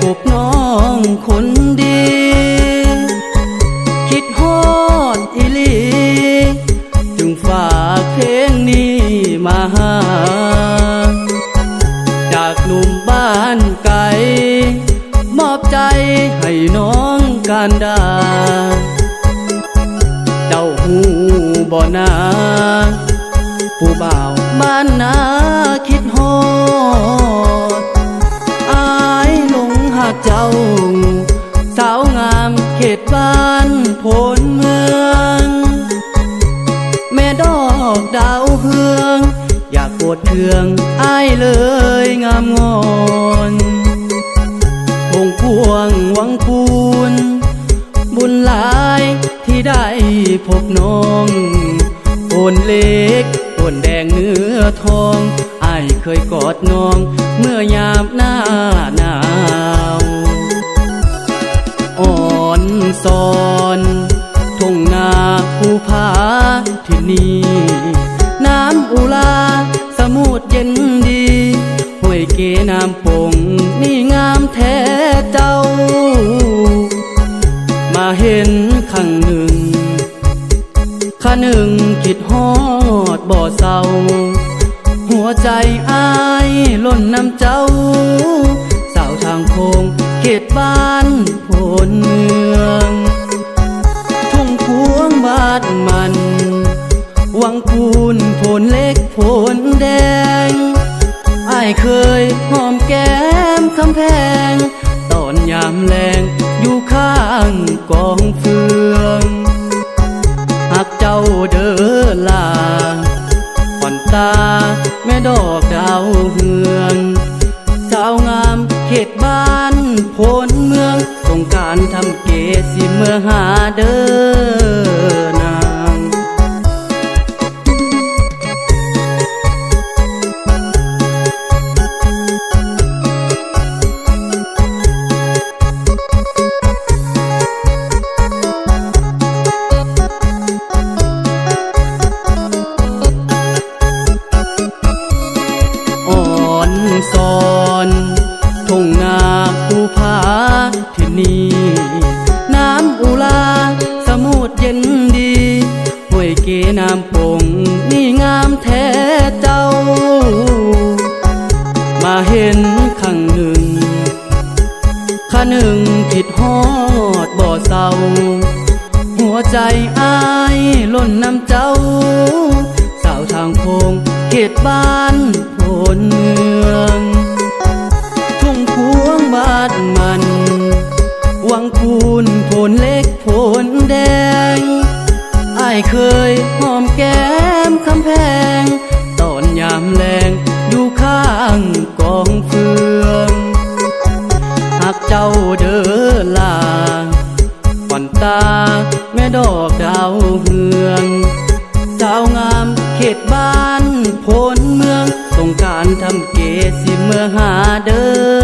ปุกบน้องคนดี คิดฮอดอีลี จึงฝากเพลงนี้มาหา จากหนุ่มบ้านไกล มอบใจให้น้องการดา เจ้าหูบ่อนาผู้บ่าวบ้านนา ขตบ้านโพนเมือง แม่ดอกดาวเฮือง อยากโกดเคืองอายเลยงามงอนวงพวงวังพูนบุญหลายที่ได้พบน้องโอนเล็กโอนแดงเนื้อทองอายเคยกอดน้อง เมื่อยามหน้าหนาวอ่ อนซอนทุ่งนาภูผาที่นี่น้ำอุลาสมุดเย็นดีห้วยเกน้ำปงนี่งามแท้เจ้า มาเห็นครั้งหนึ่งข้าหนึ่งคิดฮอดบ่อเศร้า หัวใจอายล้นน้ำเจ้า พวงบาดมัน วังคูนโพนเล็กโพนแดงอายเคยหอมแก้มคำแพง ตอนยามแรงอยู่ข้างกองเฟืองหักเจ้าเด้อลาขวัญตาแม่ดอกดาวเฮือง สาวงามเขตบ้านโพนเมือง งการทำเกสิเมื่อหาเด้อน ผาที่นี่น้ำอุลา สมุดเย็นดีห้วยเกน้ำปงนี่งามแท้เจ้า มาเห็นครั้งหนึ่งข้าหนึ่งคิดฮอดบ่อเศร้า หัวใจอายล้นน้ำเจ้า สาวทางโคงเขตบ้านโพนเมือง ดมัน วังคูนโพนเล็กโพนแดงไอเคยหอมแก้มคำแพง ตอนยามแรงอยู่ข้างกองเฟืองหากเจ้าเด้อลาขวัญตาแม่ดอกดาวเฮืองสาวงามเขตบ้านโพนเมือง สงการทำเกสิเมื่อหาเด้อ